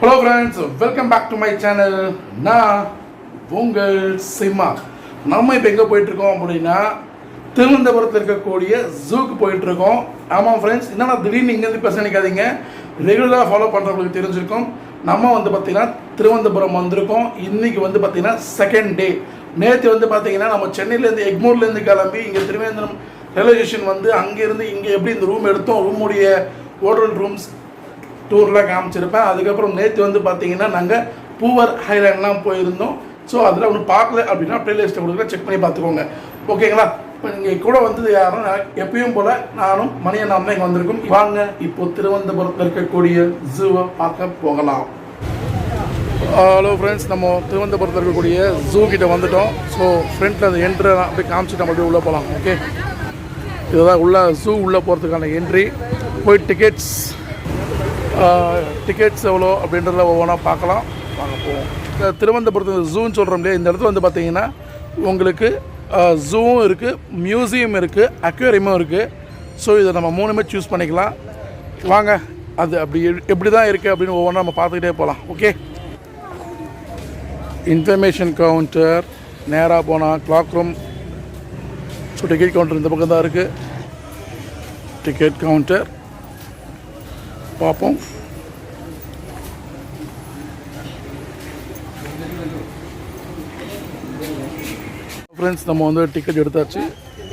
Hello friends welcome back to my channel நான் உங்கள் சிம்மா. நம்ம இப்போ எங்கே போயிட்டுருக்கோம் அப்படின்னா திருவனந்தபுரத்தில் இருக்கக்கூடிய ஜூக்கு போயிட்டுருக்கோம். ஆமாம் ஃப்ரெண்ட்ஸ் என்னன்னா திடீர்னு இங்கேருந்து பேச நினைக்காதீங்க ரெகுலராக ஃபாலோ பண்ணுறவங்களுக்கு தெரிஞ்சிருக்கும். நம்ம வந்து பார்த்திங்கன்னா திருவனந்தபுரம் வந்திருக்கோம். இன்றைக்கி வந்து பார்த்திங்கன்னா செகண்ட் டே நேற்று வந்து பார்த்திங்கன்னா நம்ம சென்னையிலேருந்து எக்மூர்லேருந்து கிளம்பி இங்கே திருவேந்திரம் ரயில்வே ஸ்டேஷன் வந்து அங்கேருந்து இங்கே எப்படி இந்த ரூம் எடுத்தோம் ரூமுடைய ஹோட்டல் ரூம்ஸ் டூர்லாம் காமிச்சிருப்பேன். அதுக்கப்புறம் நேற்று வந்து பார்த்தீங்கன்னா நாங்கள் பூவர் ஹைலேண்ட்லாம் போயிருந்தோம். ஸோ அதில் ஒன்று பார்க்கல அப்படின்னா ப்ளேலிஸ்ட்டை கொடுக்குற செக் பண்ணி பார்த்துக்கோங்க ஓகேங்களா இப்போ நீங்கள் கூட வந்தது யாரும் எப்பயும் போல் நானும் மணியன் அம்மா இங்கே வந்திருக்கோம். வாங்க இப்போ திருவனந்தபுரத்தில் இருக்கக்கூடிய ஜூவை பார்க்க போகலாம். ஹலோ ஃப்ரெண்ட்ஸ் நம்ம திருவனந்தபுரத்தில் இருக்கக்கூடிய ஜூ கிட்ட வந்துட்டோம். ஸோ ஃப்ரண்ட்டில் அந்த என்ட்ரை அப்படியே காமிச்சிட்டு நம்ம அப்படியே உள்ளே போகலாம் ஓகே இதுதான் உள்ள ஜூ உள்ளே போகிறதுக்கான என்ட்ரி போய் டிக்கெட்ஸ் டிக்கெட்ஸ் எவ்வளோ அப்படின்றத ஒவ்வொன்றா பார்க்கலாம். வாங்க போவோம். இந்த திருவனந்தபுரத்து ஜூன்னு சொல்கிறோம் இல்லையா? இந்த இடத்துல வந்து பார்த்தீங்கன்னா உங்களுக்கு ஜூவும் இருக்குது மியூசியம் இருக்குது அக்வேரியமும் இருக்குது ஸோ இதை நம்ம மூணுமே சூஸ் பண்ணிக்கலாம். வாங்க அது அப்படி எப்படி தான் இருக்குது அப்படின்னு ஒவ்வொன்றா நம்ம பார்த்துக்கிட்டே போகலாம். ஓகே இன்ஃபர்மேஷன் கவுண்டர் நேராக போனால் clock room so ticket counter இந்த பக்கம் தான் இருக்குது டிக்கெட் கவுண்டர் பார்ப்போம். ஃப்ரெண்ட்ஸ் நம்ம வந்து டிக்கெட் எடுத்தாச்சு.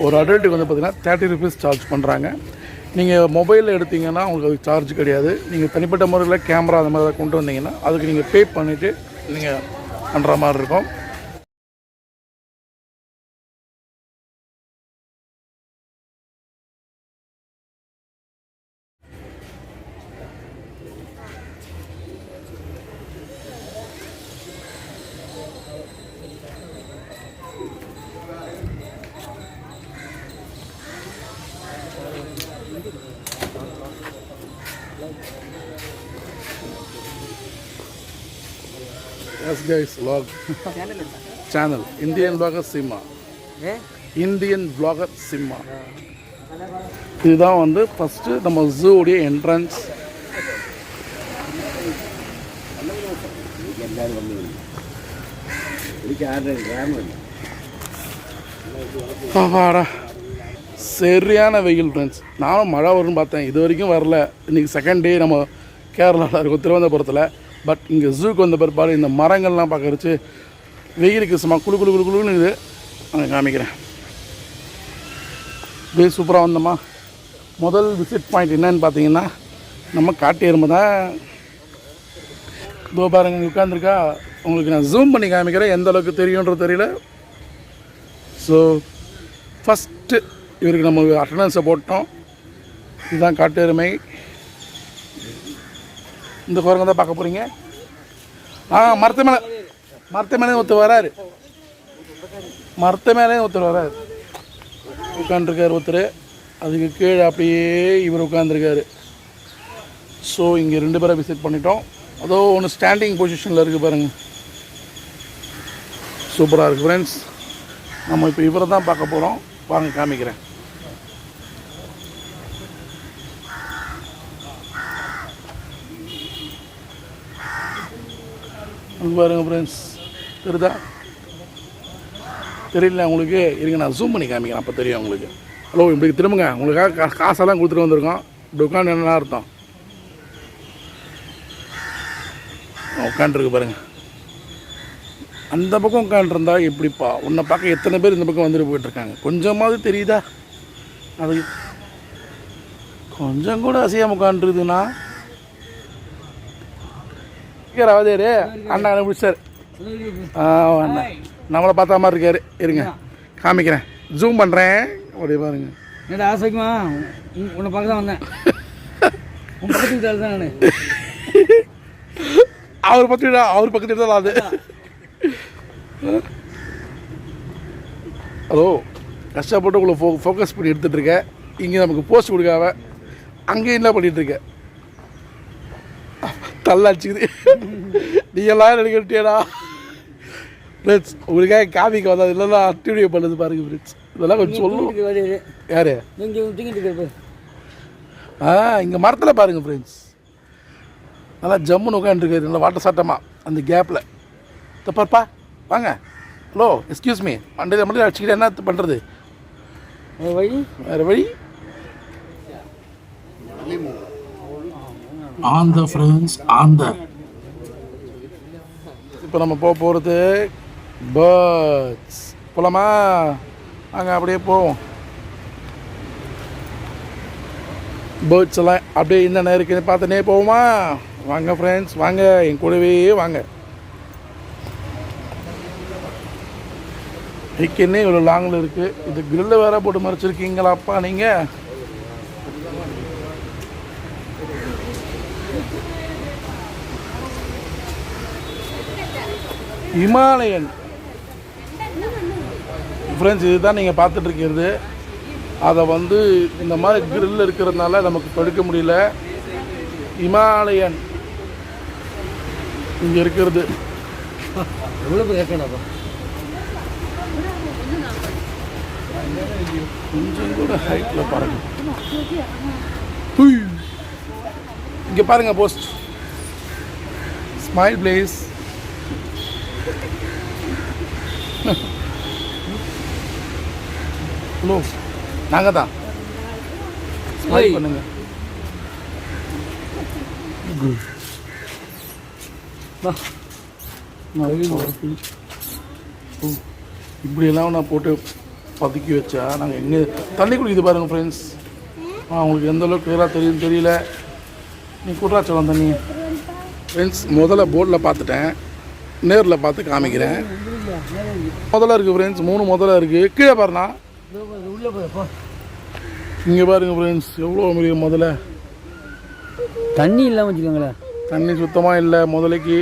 ஒரு அடல்ட்டுக்கு வந்து பார்த்தீங்கன்னா தேர்ட்டி ருபீஸ் சார்ஜ் பண்ணுறாங்க நீங்கள் மொபைலில் எடுத்தீங்கன்னா உங்களுக்கு அதுக்கு சார்ஜ் கிடையாது. நீங்கள் தனிப்பட்ட முறையில் கேமரா அந்த மாதிரி கொண்டு வந்தீங்கன்னா அதுக்கு நீங்கள் பே பண்ணிவிட்டு நீங்கள் பண்ணுற மாதிரி இருக்கும். Yes guys vlog. Channel Indian blogger Simma Indian blogger Simma இதுதான் வந்து ஃபஸ்ட்டு நம்ம ஜூவுடைய என்ட்ரன்ஸ் ஆஹாடா சரியான வெயில் ஃப்ரெண்ட்ஸ் நானும் மழை வரும்னு பார்த்தேன் இது வரைக்கும் வரல இன்றைக்கி செகண்ட் டே நம்ம கேரளாவில் இருக்கோம் திருவனந்தபுரத்தில் பட் இங்கே ஜூக்கு வந்த பிற்பாடு இந்த மரங்கள்லாம் பார்க்கறச்சு வெயிலுக்கு சும்மா குளு குளு குழு குளுன்னு இது. அங்கே காமிக்கிறேன். அப்படியே சூப்பராக வந்தோமா முதல் விசிட் பாயிண்ட் என்னன்னு பார்த்தீங்கன்னா நம்ம காட்டு எருமை தான். இதோ பாருங்க உட்காந்துருக்கா உங்களுக்கு நான் ஜூம் பண்ணி காமிக்கிறேன் எந்த அளவுக்கு தெரியுன்றது தெரியல. ஸோ ஃபஸ்ட்டு இவருக்கு நம்ம அட்டண்டன்ஸை போட்டோம். இதுதான் காட்டு எருமை. இந்த குரங்க தான் பார்க்க போகிறீங்க ஆ மரத்து மேலே மரத்து மேலே ஒருத்தர் வராரு. மரத்து மேலே ஒருத்தர் வராரு. உட்காந்துருக்காரு ஒருத்தர். அதுக்கு கீழே அப்படியே இவர் உட்காந்துருக்காரு ஸோ இங்கே ரெண்டு பேரை விசிட் பண்ணிட்டோம். அதோ ஒன்று ஸ்டாண்டிங் பொசிஷனில் இருக்குது பாருங்கள் சூப்பராக இருக்குது ஃப்ரெண்ட்ஸ் நம்ம இப்போ இவரை தான் பார்க்க போகிறோம் வாங்க காமிக்கிறேன். பாருங்க ஃப்ரெண்ட்ஸ் தெரியுதா? தெரியல உங்களுக்கு. இருங்க நான் ஜூம் பண்ணி காமிக்கிறேன் அப்போ தெரியும் உங்களுக்கு. ஹலோ இப்படி திரும்புங்க. உங்களுக்காக கா- காசெல்லாம் கொடுத்துட்டு வந்திருக்கோம். இப்படி உட்காந்து என்ன அர்த்தம்? உட்காந்துருக்கு பாருங்க. அந்த பக்கம் உட்காந்துருந்தா எப்படிப்பா? உன்னை பார்க்க எத்தனை பேர் இந்த பக்கம் வந்துட்டு போயிட்டுருக்காங்க? கொஞ்சமாவது தெரியுதா? அது கொஞ்சம் கூட அசையாம உட்காந்துருதுண்ணா அவதேரு அண்ணா பிடிச்சார் ஆ அண்ணா. நம்மளை பார்த்தா மாதிரி இருக்காரு. இருங்க. காமிக்கிறேன். ஜூம் பண்ணுறேன் அப்படியே பாருங்க. என்னடா ஆசைக்குமா? உன்- உன்னை பார்க்க தான் வந்தேன். நான். அவர் பக்கத்து அவர் பக்கத்து தான் அது ஹலோ. கஷ்டப்பட்டு உங்களை ஃபோ ஃபோக்கஸ் பண்ணி எடுத்துகிட்டு இருக்கேன் இங்கே நமக்கு போஸ்ட் கொடுக்காம அங்கேயும் என்ன பண்ணிட்டு இருக்க. தள்ளாச்சுக்குது. நீ எல்லாம் நினைக்கிட்டியடா ஃப்ரெண்ட்ஸ் உங்களுக்காக காமிக்க வந்தது இல்லைன்னா அட்டிவிடியோ பண்ணுது பாருங்க ஃப்ரெண்ட்ஸ். இதெல்லாம் கொஞ்சம் சொல்லணும். வழி யாரு? ஆ இங்கே மரத்தில் பாருங்க ஃப்ரெண்ட்ஸ். நல்லா ஜம்முன்னு உட்காந்துருக்காரு நல்லா வாட்ட சாட்டமாக அந்த கேப்பில் தப்பாப்பா வாங்க. ஹலோ எக்ஸ்கியூஸ் மீ மண்டே மட்டும் அடிச்சுக்கிட்டு என்ன பண்ணுறது வேறு வழி? வேறு வழி? ஆந்த ஃப்ரெண்ட்ஸ் ஆந்த இப்போ நம்ம போக போகிறது பேர்ட்ஸ் போலாமா? அங்கே அப்படியே போவோம். பேர்ட்ஸ் எல்லாம் அப்படியே என்னென்ன இருக்குன்னு பார்த்துனே போவோமா? வாங்க ஃப்ரெண்ட்ஸ் வாங்க என் கூடவே வாங்க. ஹைக்கன்னே இவ்வளோ லாங்கில் இருக்குது இது கிரில்ல வேற போட்டு மறைச்சிருக்கீங்களாப்பா நீங்கள் இமாலயன். ஃப்ரெண்ட்ஸ் இதுதான் நீங்கள் பார்த்துட்டு இருக்கிறது. அதை வந்து இந்த மாதிரி கிரில் இருக்கிறதுனால நமக்கு படுக்க முடியல. இமாலயன். இங்கே இருக்கிறது. கொஞ்சம் கூட ஹைட்டில் பாருங்க. இங்கே பாருங்க போஸ்ட் ஸ்மைல் பிளேஸ் ஹலோ நாங்கள் தான். ஸ்மைல். பண்ணுங்க. இப்படியெல்லாம் நான் போட்டு பதுக்கி வச்சா நாங்கள் எங்கே தண்ணி குடிக்குது பாருங்கள் ஃப்ரெண்ட்ஸ் ஆ உங்களுக்கு எந்த அளவுக்கு கிளியராக தெரியும் தெரியல. நீ குட்ராச்சலம் தண்ணி. ஃப்ரெண்ட்ஸ் முதல்ல போர்டில் பார்த்துட்டேன். நேரில் பார்த்து காமிக்கிறேன். முதல்ல இருக்குது ஃப்ரெண்ட்ஸ் மூணு முதல்ல இருக்குது கீழே பாருண்ணா. இங்கே பாருங்க ஃப்ரெண்ட்ஸ் எவ்வளோ பெரிய முதல்ல. தண்ணி இல்லாமல் வச்சுக்கோங்களேன். தண்ணி சுத்தமாக இல்லை. முதலைக்கு.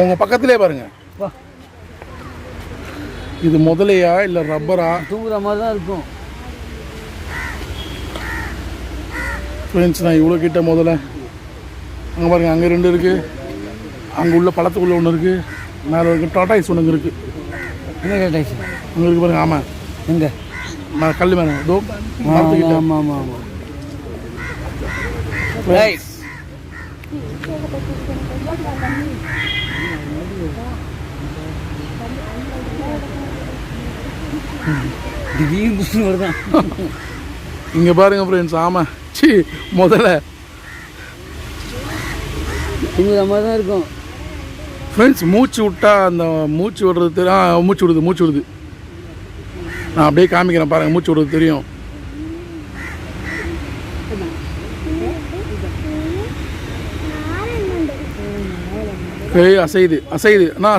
உங்கள் பக்கத்துலேயே பாருங்கள் இது முதலையா இல்லை ரப்பரா? தூங்குற மாதிரி தான் இருக்கும். ஃப்ரெண்ட்ஸ் நான் இவ்வளோ கிட்ட முதல்ல. அங்கே பாருங்க அங்கே ரெண்டு இருக்குது அங்கே உள்ள பழத்துக்குள்ளே ஒன்று இருக்குது மேலே இருக்கு டாட்டாய்ஸ் ஒன்று இருக்குது என்ன கேட்டாச்சு அங்கே இருக்கு பாருங்க ஆமாம் எங்கே? கல் மேலே. தோ மரத்துக்கிட்ட ஆமாம் ஆமாம் ஆமாம் Friends, திடீர்னு புஷ்ணு வருதான். இங்கே பாருங்க ஃப்ரெண்ட்ஸ் ஆமாம் சி முதல்ல. தூங்குற மாதிரி தான் இருக்கும். ஃப்ரெண்ட்ஸ் மூச்சு விட்டா அந்த மூச்சு விடுறது மூச்சு விடுது மூச்சு விடுது. நான் அப்படியே காமிக்கிறேன் பாருங்கள் மூச்சு விடுறது தெரியும். ஏய் அசையுது அசையுது. அண்ணா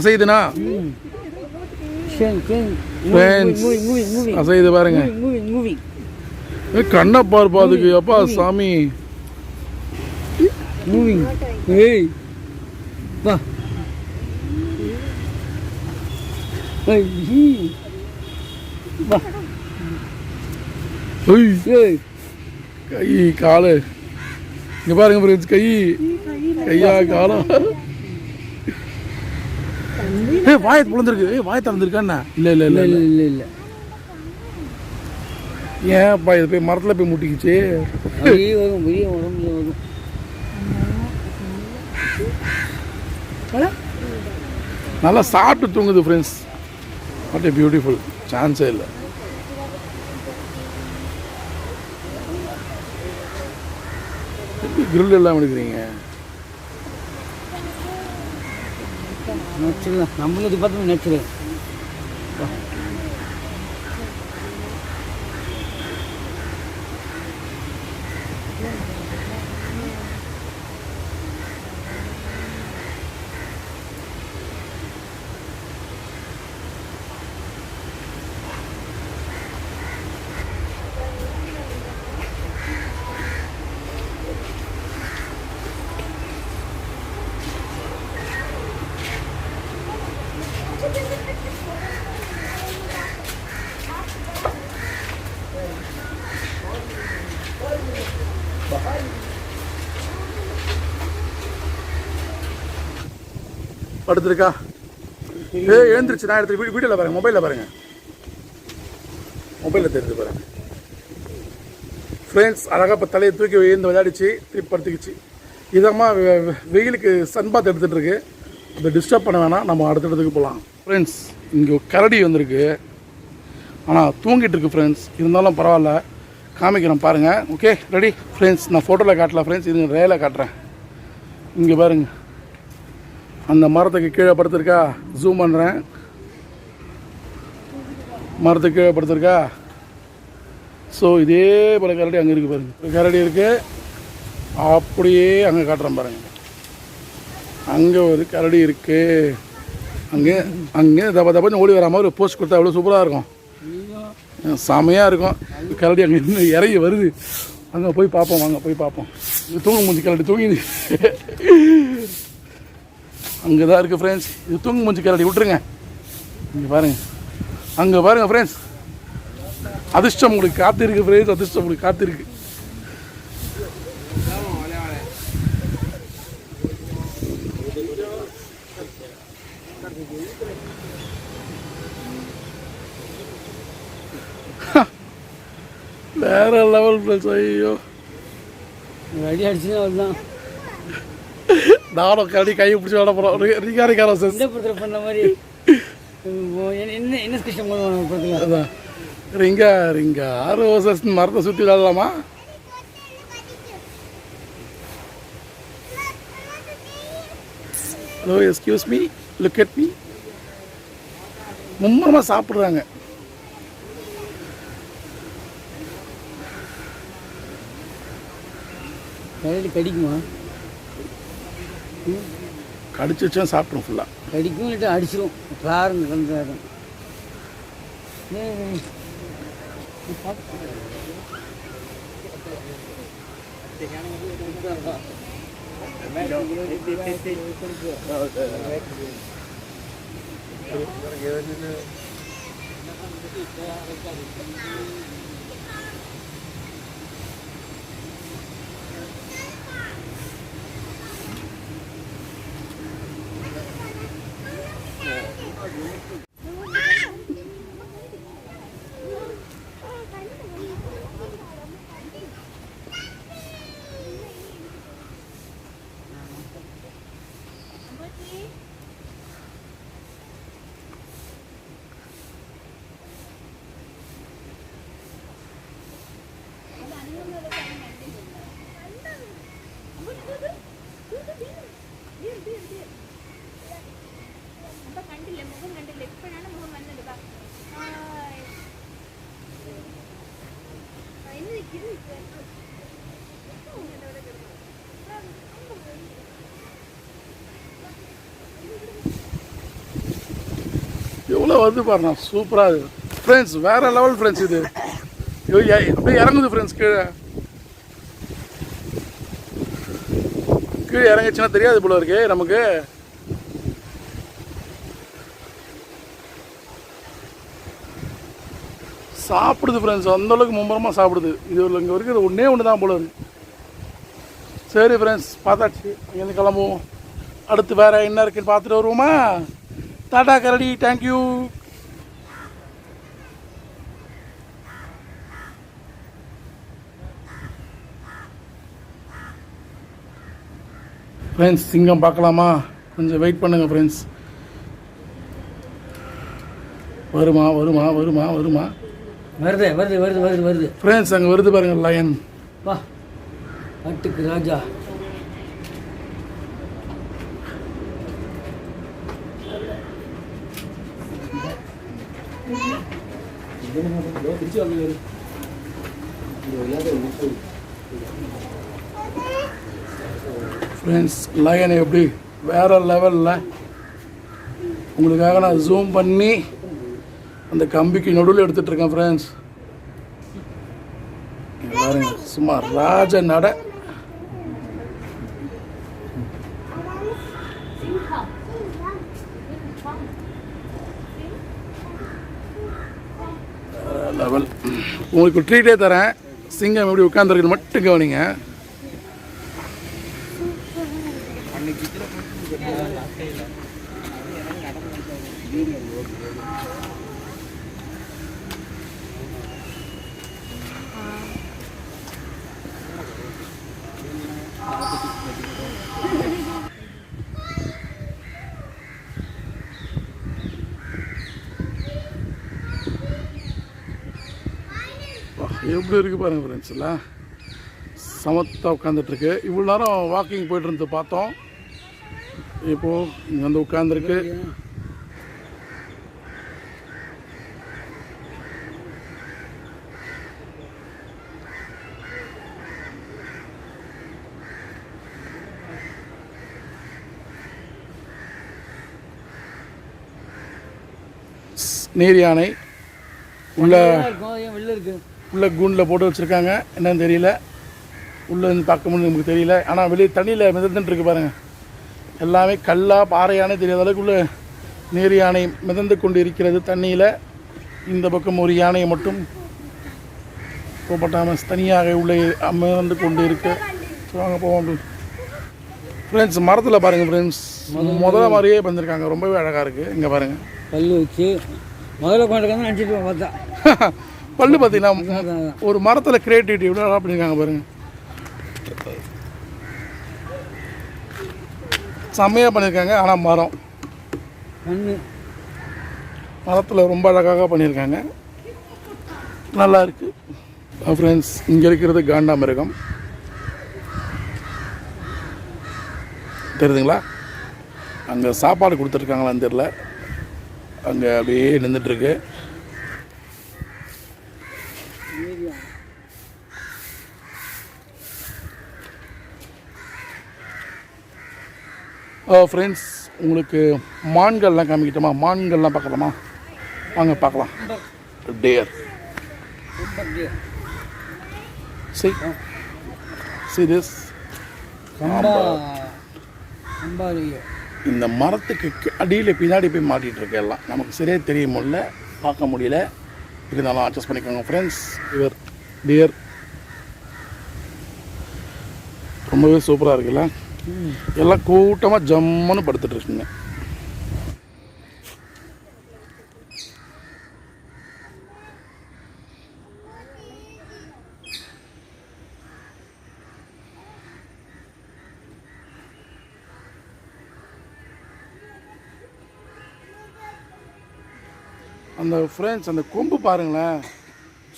மூவிங் அசையுது பாருங்க. கண்ணை பார்ப்பா அதுக்கு அப்பா சாமி. மூவிங் ஏய் வா ஏய் ஹீ. வா ஏய் ஏய் கை காலு. இங்க பாருங்க ஃப்ரெண்ட்ஸ் கை. கையா காலம் ஏய் வாயை புலந்துருக்கு. ஏய் வாயை திறந்துருக்காண்ணா இல்லை இல்லை இல்லை இல்லை. இல்லை இல்லை ஏன்ப்பா இது போய் மரத்தில் போய் முட்டிக்கிச்சு? அப்படியே வரும் வெளியே உடம்புல வரும். நல்லா சாப்பிட்டு தூங்குது ஃப்ரெண்ட்ஸ் வாட் ஏ பியூட்டிஃபுல் சான்ஸே இல்லை. கிரில் எல்லாம் எடுக்கிறீங்க? நேச்சுரல் நம்மளும் இது படுத்துருக்கா? ஏ எழுந்திருச்சு நான் எடுத்து வீடியோவில் பாருங்க மொபைலில் பாருங்க. மொபைலில் தெரிஞ்சு பாருங்க. ஃப்ரெண்ட்ஸ் அழகாக இப்போ தலையை தூக்கி விழுந்து விளையாடிச்சு திருப்பி படுத்துக்கிச்சு இதமாக வெ- வெ- வெயிலுக்கு சன் பாத் எடுத்துகிட்டு இருக்கு அதை டிஸ்டர்ப் பண்ண வேணாம் நம்ம அடுத்த இடத்துக்கு போகலாம் ஃப்ரெண்ட்ஸ் இங்கே கரடி வந்திருக்கு. ஆனால் தூங்கிட்டு இருக்கு ஃப்ரெண்ட்ஸ் இருந்தாலும் பரவாயில்ல. காமிக்கிறேன் பாருங்கள் ஓகே ரெடி ஃப்ரெண்ட்ஸ் நான் ஃபோட்டோவில் காட்டல ஃப்ரெண்ட்ஸ் இது ரேல காட்டுறேன். இங்கே பாருங்கள் அந்த மரத்துக்கு கீழே படுத்திருக்கா? ஜூம் பண்ணுறேன் மரத்துக்கு கீழே படுத்திருக்கா? ஸோ இதே போல் கரடி அங்கே இருக்குது பாருங்க. ஒரு கரடி இருக்குது அப்படியே அங்கே காட்டுறேன் பாருங்க. அங்கே ஒரு கரடி இருக்குது அங்கே அங்கே தப்ப தப்பன்னு ஓடி வர மாதிரி ஒரு போஸ்ட் கொடுத்தா அவ்வளோ சூப்பராக இருக்கும். செமையாக இருக்கும். கரடி அங்கே இன்னும் இறங்கி வருது. அங்கே போய் பார்ப்போம் வாங்க போய் பார்ப்போம். தூங்க மூஞ்சி கரடி தூங்கிது அங்கே தான் இருக்குது ஃப்ரெண்ட்ஸ் இது தூங்கு மூஞ்சி கரடி விட்டுருங்க. இங்கே பாருங்கள் அங்கே பாருங்கள் ஃப்ரெண்ட்ஸ் அதிர்ஷ்டம் உங்களுக்கு காத்திருக்கு ஃப்ரெண்ட்ஸ் அதிர்ஷ்டம் உங்களுக்கு காத்திருக்கு. வேற லெவல் ஃப்ரெண்ட்ஸ் ஐயோ. அடி அடிச்சுன்னா அவ்வளோதான் நானும் கரடி கை பிடிச்சி விட போகிறோம் ரிகாரிக்காரோ சார். இந்த படத்தில் பண்ண மாதிரி என்ன- என்ன பண்ணுவாங்க அதான். ரிங்கா ரிங்கா. ஆறு வருஷம் மரத்தை சுற்றி விளாடலாமா hello excuse me look at me மும்மரமாக சாப்பிட்றாங்க. கரடி கடிக்குமா? கடிச்சு கடிச்சிச்சும் சாப்பிடும் ஃபுல்லாக கடிக்கும் இல்லாட்டி அடிச்சிடும் பாருங்க கலந்து Thank. எவ்வளோ வந்து பாருண்ணா சூப்பராக இருக்குது ஃப்ரெண்ட்ஸ் வேறு லெவல் ஃப்ரெண்ட்ஸ் இது. ஐயோ, அப்படியே இறங்குது ஃப்ரெண்ட்ஸ் கீழே. கீழே இறங்குச்சுன்னா தெரியாது போல இருக்கு நமக்கு. சாப்பிடுது ஃப்ரெண்ட்ஸ் அந்த அளவுக்கு மும்பரமாக சாப்பிடுது. இது இங்கே இருக்கிறது ஒன்றே ஒன்று தான் போல இருக்கு. சரி ஃப்ரெண்ட்ஸ் பார்த்தாச்சு. இங்கேருந்து கிளம்புவோம். அடுத்து வேறு என்ன இருக்குன்னு பார்த்துட்டு வருவோமா? டாடா கரடி தேங்க்யூ ஃப்ரெண்ட்ஸ் சிங்கம் பார்க்கலாமா? கொஞ்சம் வெயிட் பண்ணுங்கள் ஃப்ரெண்ட்ஸ் வருமா வருமா வருமா வருமா? வருது வருது வருது வருது வருது. ஃப்ரெண்ட்ஸ் அங்கே வருது பாருங்க லயன் வா. காட்டுக்கு ராஜா. ஃப்ரெண்ட்ஸ் லயன் எப்படி வேற லெவலில் உங்களுக்காக நான் ஜூம் பண்ணி அந்த கம்பிக்கு நடுவில் எடுத்துகிட்டு இருக்கேன் ஃப்ரெண்ட்ஸ் பாருங்க சும்மா ராஜ நட. லெவல் உங்களுக்கு ட்ரீட்டே தரேன். சிங்கம் எப்படி உட்காந்துருக்கு மட்டும் கவனிங்க. எப்படி இருக்குது பாருங்கள் ஃப்ரெண்ட்ஸ் எல்லாம். சமத்தாக உட்காந்துட்ருக்கு இவ்வளோ நேரம் வாக்கிங் போயிட்டு இருந்து பார்த்தோம். இப்போது இங்கே வந்து உட்காந்துருக்கு நீர் யானை. உள்ள இருக்கும் வெளில இருக்கு? உள்ள கூண்டில் போட்டு வச்சுருக்காங்க. என்னன்னு தெரியல. உள்ளே இருந்து பார்க்கும்போது நமக்கு தெரியல. ஆனால் வெளியே தண்ணியில் மிதந்துட்டு இருக்கு பாருங்க. எல்லாமே கல்லா பாறையானே தெரியாத அளவுக்கு உள்ள நீர் யானை மிதந்து கொண்டு இருக்கிறது தண்ணியில். இந்த பக்கம் ஒரு யானையை மட்டும் போப்பட்டாமல் தனியாக உள்ளே மிதந்து கொண்டு இருக்கு. வாங்க போவோம் ஃப்ரெண்ட்ஸ் மரத்தில் பாருங்கள் ஃப்ரெண்ட்ஸ் முதல்ல மாதிரியே வந்திருக்காங்க. ரொம்பவே அழகாக இருக்குது இங்கே பாருங்கள் கல் வச்சு முதல்ல கொண்டிருக்காங்க நினச்சிட்டு பார்த்தா. பல்லு பார்த்தீங்கன்னா. ஒரு மரத்தில் கிரியேட்டிவிட்டி எவ்வளோ அழகாக பண்ணியிருக்காங்க பாருங்க. செம்மையாக பண்ணியிருக்காங்க ஆனால் மரம். மரத்தில் ரொம்ப அழகாக பண்ணியிருக்காங்க நல்லா இருக்கு. ஃப்ரெண்ட்ஸ் இங்கே இருக்கிறது காண்டாமிருகம் தெரியுதுங்களா? அங்கே சாப்பாடு கொடுத்துருக்காங்களான்னு தெரில அங்கே அப்படியே நின்றுட்டுருக்கு ஃப்ரெண்ட்ஸ் உங்களுக்கு மான்கள்லாம் காமிக்கிட்டோமா? மான்கள்லாம் பார்க்கலாமா? வாங்க பார்க்கலாம். டேர் சி சி திஸ் இந்த மரத்துக்கு அடியில பின்னாடி போய் மாட்டிகிட்டு இருக்கு எல்லாம் நமக்கு சரியாக தெரிய முடியல பார்க்க முடியல. இருந்தாலும் அட்ஜஸ்ட் பண்ணிக்கோங்க ஃப்ரெண்ட்ஸ் இவர் டியர் ரொம்பவே சூப்பராக இருக்குல்ல? எல்லாம் கூட்டமாக ஜம்முன்னு படுத்துட்டு இருக்குங்க. அந்த ஃப்ரெண்ட்ஸ் அந்த கொம்பு பாருங்களேன்.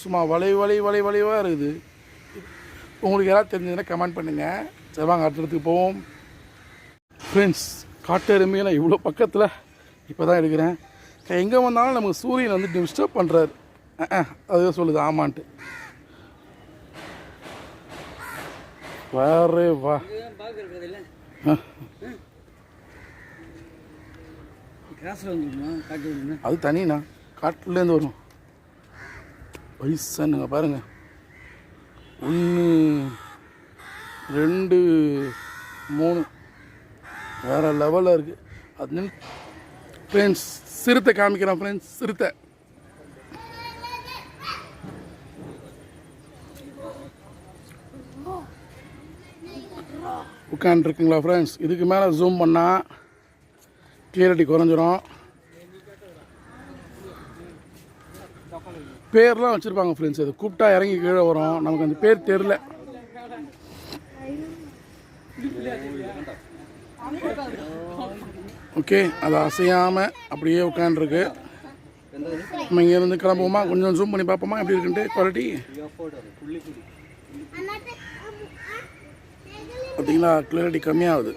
சும்மா வளை வளை வளை வளைவாக இருக்குது. உங்களுக்கு யாராவது தெரிஞ்சதுன்னா கமெண்ட் பண்ணுங்கள் சரி வாங்க அடுத்த இடத்துக்கு போவோம். ஃப்ரெண்ட்ஸ் காட்டெருமையெல்லாம் இவ்வளோ பக்கத்தில் இப்போ தான் எடுக்கிறேன் எங்கே வந்தாலும் நமக்கு சூரியன் வந்து டிஸ்டர்ப் பண்ணுறாரு அதுதான் சொல்லுது ஆமான்ட்டு. வேறே வா. அது தனிண்ணா காட்டுலேருந்து வரும். வயசானுங்க பாருங்கள் ஒன்று ரெண்டு மூணு. வேற லெவலில் இருக்குது அது ஃப்ரெண்ட்ஸ் சிறுத்தை காமிக்கிறேன் ஃப்ரெண்ட்ஸ் சிறுத்தை. உட்காந்துருக்குங்களா ஃப்ரெண்ட்ஸ் இதுக்கு மேலே ஜூம் பண்ணால் கிளியரிட்டி குறைஞ்சிரும். பேர்லாம் வச்சுருப்பாங்க ஃப்ரெண்ட்ஸ் அது கூப்பிட்டா இறங்கி கீழே வரும். நமக்கு அந்த பேர் தெரில ஓகே அது அசையாமல் அப்படியே உட்காந்துருக்கு நம்ம இங்கேருந்து கிளம்புவோமா? கொஞ்சம் ஜூம் பண்ணி பார்ப்போமா? எப்படி இருக்குன்ட்டு? குவாலிட்டி பார்த்தீங்களா? கிளியரிட்டி கம்மியாகுது.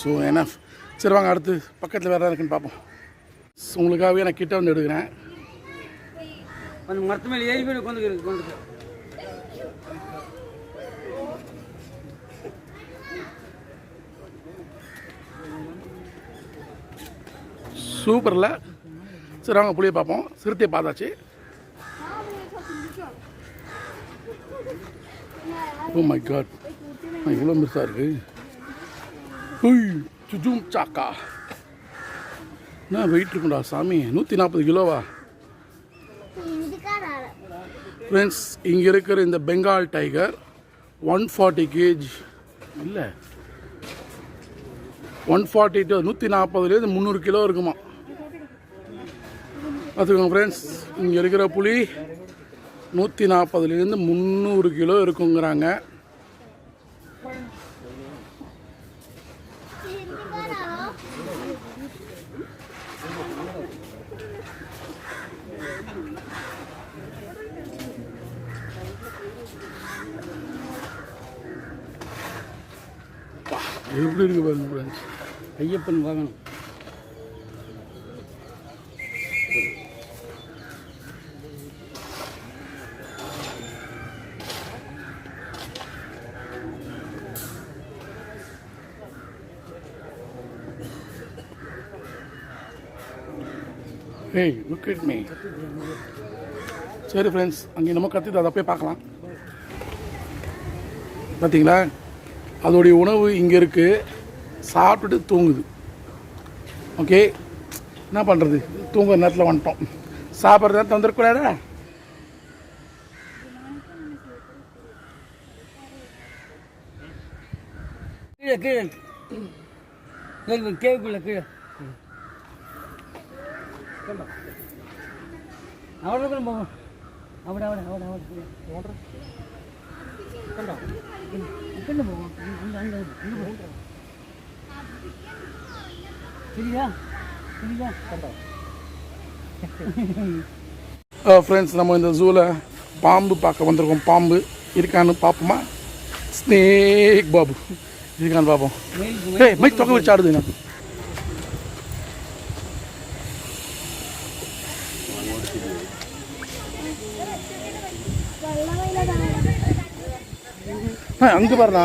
ஸோ என்ன சரி வாங்க அடுத்து பக்கத்தில் வேறு இருக்குன்னு பார்ப்போம். உங்களுக்காகவே நான் கிட்ட வந்து எடுக்கிறேன். மரத்து மேலே ஏறி போய் உட்காந்து சூப்பரில். சரி அவங்க புளியை பார்ப்போம். சிறுத்தையை பார்த்தாச்சு. ஓ மை காட் இவ்வளோ மிஸ்ஸாக இருக்கு. சுஜும் சாக்கா. என்ன வெயிட் இருக்கும்டா சாமி? நூற்றி நாற்பது கிலோவா? ஃப்ரெண்ட்ஸ் இங்கே இருக்கிற இந்த Bengal tiger one forty cage இல்லை. ஒன் ஃபார்ட்டி டு நூற்றி நாற்பதுலேருந்து முந்நூறு கிலோ இருக்குமா பார்த்துக்கோங்க ஃப்ரெண்ட்ஸ் இங்கே இருக்கிற புளி நூற்றி நாற்பதுலேருந்து முந்நூறு கிலோ இருக்குங்கிறாங்க. எப்படி இருக்குது பாருங்க ஐயப்பன் வாகனம். ஏய் லுக் இட் மீ சரி ஃப்ரெண்ட்ஸ் அங்கே நம்ம கற்றுது அதை போய் பார்க்கலாம். பார்த்தீங்களா அதோடைய உணவு இங்கே இருக்குது சாப்பிட்டுட்டு தூங்குது. ஓகே என்ன பண்ணுறது தூங்குற நேரத்தில் வந்துட்டோம். சாப்பிட்ற நேரத்தில் வந்துடக்கூடாதா கீழே கீழே. கேக்குள்ள கீழே. അവിടെ കൂടെ പോകും അവിടെ അവിടെ അവിടെ അവിടെ കണ്ടോ ഇക്കണ്ട് പോകും ശരിയാ ശരിയാ ஃப்ரெண்ட்ஸ் நம்ம இந்த ஜூவில் பாம்பு பார்க்க வந்திருக்கோம். பாம்பு இருக்கான்னு பார்ப்போமா? ஸ்னேக் பாபு இருக்கான்னு பார்ப்போம். ஏய் மைக் தொகை வச்சு ஆடுதுண்ணா அங்கே பாருண்ணா.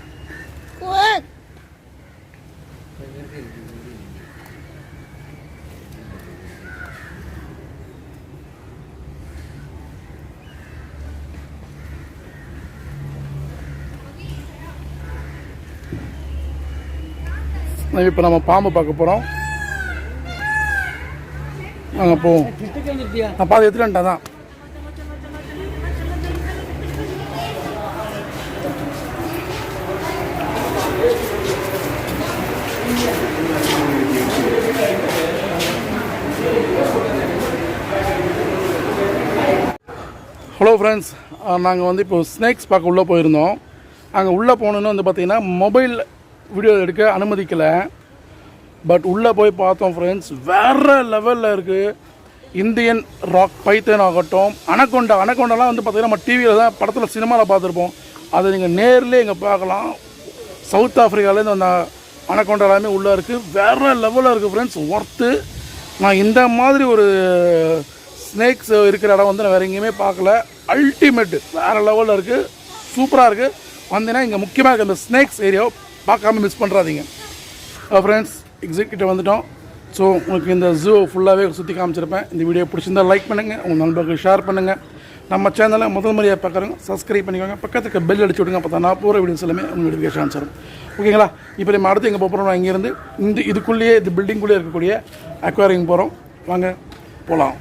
இப்போ நம்ம பாம்பு பார்க்க போகிறோம் நாங்கள் போவோம் நான் பாதை எடுத்துட்டு தான் ஹலோ ஃப்ரெண்ட்ஸ் நாங்கள் வந்து இப்போ ஸ்நேக்ஸ் பார்க்க உள்ளே போயிருந்தோம். அங்கே உள்ளே போகணுன்னு வந்து பார்த்திங்கன்னா மொபைல் வீடியோ எடுக்க அனுமதிக்கலை. பட் உள்ளே போய் பார்த்தோம் ஃப்ரெண்ட்ஸ் வேறு லெவலில் இருக்குது இந்தியன் ராக் பைத்தன் ஆகட்டும் அனகொண்டா. அனகொண்டாலாம் வந்து பார்த்திங்கன்னா நம்ம டிவியில் தான் படத்தில் சினிமாவில் பார்த்துருப்போம். அதை நீங்கள் நேரில் இங்கே பார்க்கலாம். சவுத் ஆஃப்ரிக்காலேருந்து வந்த அனகொண்டா எல்லாமே உள்ளே இருக்குது வேறு லெவலில் இருக்குது ஃப்ரெண்ட்ஸ் ஒர்த்து நான் இந்த மாதிரி ஒரு ஸ்னேக்ஸ் இருக்கிற இடம் வந்து நான் வேறு எங்கேயுமே பார்க்கல. அல்டிமேட்டு வேறு லெவலில் இருக்குது சூப்பராக இருக்குது வந்தீங்கன்னா இங்கே முக்கியமாக இருக்க இந்த ஸ்னேக்ஸ் ஏரியாவை பார்க்காம மிஸ் பண்ணுறாதீங்க ஃப்ரெண்ட்ஸ் எக்ஸிட் கிட்ட வந்துட்டோம். ஸோ உங்களுக்கு இந்த ஜூ ஃபுல்லாகவே சுற்றி காமிச்சிருப்பேன். இந்த வீடியோ பிடிச்சிருந்தா லைக் பண்ணுங்கள் உங்கள் நண்பர்களுக்கு ஷேர் பண்ணுங்கள் நம்ம சேனலை முதல் முறையாக பார்க்குறவங்க சப்ஸ்கிரைப் பண்ணிக்கோங்க. பக்கத்துக்கு பெல் அடிச்சு விடுங்க. அப்போ தான் நான் போகிற வீடியோஸ் எல்லாமே உங்களுக்கு நோட்டிஃபிகேஷன் வரும் ஓகேங்களா இப்போ நம்ம அடுத்து எங்கே போகிறோம் இங்கேருந்து இந்த இதுக்குள்ளேயே இந்த பில்டிங்குள்ளேயே இருக்கக்கூடிய அக்வாரியம் போகிறோம் வாங்க போகலாம்